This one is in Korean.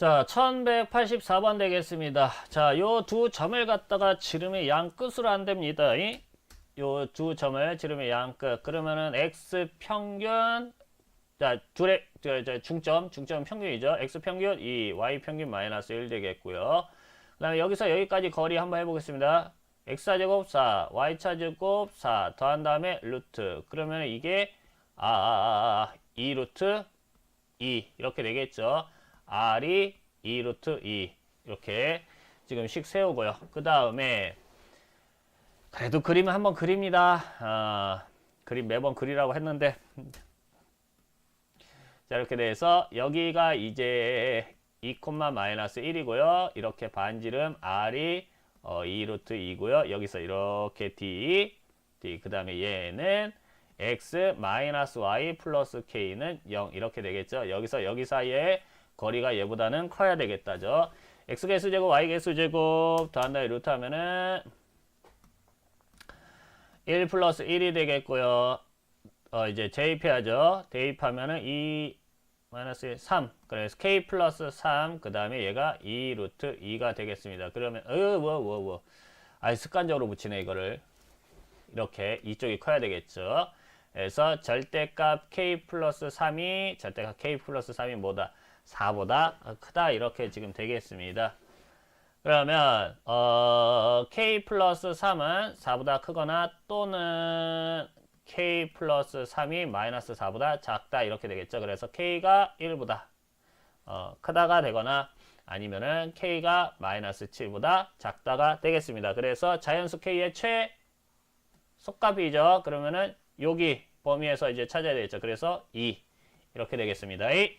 자, 1184번 되겠습니다. 자, 요 두 점을 갖다가 지름의 양 끝으로 안 됩니다. 요 두 점을 지름의 양 끝. 그러면은 x 평균 자, 둘의 저, 저 중점, 중점 평균이죠. x 평균 2, y 평균 마이너스 1 되겠고요. 그다음에 여기서 여기까지 거리 한번 해 보겠습니다. x제곱 4, y차제곱 4 더한 다음에 루트. 그러면 이게 아, 아, 아, 아 2 루트 2 이렇게 되겠죠. R이 2 루트 2 이렇게 지금 식 세우고요. 그 다음에 그래도 그림은 한번 그립니다. 아, 그림 매번 그리라고 했는데 자 이렇게 돼서 여기가 이제 2, 마이너스 1이고요. 이렇게 반지름 r이 어, 2 루트 2고요. 여기서 이렇게 d, d 그 다음에 얘는 x 마이너스 y 플러스 k는 0 이렇게 되겠죠. 여기서 여기 사이에 거리가 얘보다는 커야 되겠다죠. x 개수 제곱 y 개수 제곱 더한 다음에 루트 하면은 1 플러스 1이 되겠고요. 어 이제 대입해야죠. 대입하면은 2 마이너스 3. 그래서 k 플러스 3. 그 다음에 얘가 2 루트 2가 되겠습니다. 그러면 어뭐뭐 뭐. 아 습관적으로 붙이네 이거를. 이렇게 이쪽이 커야 되겠죠. 그래서 절대값 k 플러스 3이 절대값 k 플러스 3이 뭐다? 4보다 크다 이렇게 지금 되겠습니다. 그러면 어, k 플러스 3은 4보다 크거나 또는 k 플러스 3이 마이너스 4보다 작다 이렇게 되겠죠. 그래서 k가 1보다 어, 크다가 되거나 아니면은 k가 마이너스 7보다 작다가 되겠습니다. 그래서 자연수 k의 최속값이죠. 그러면은 여기 범위에서 이제 찾아야 되겠죠. 그래서 2 이렇게 되겠습니다. 이.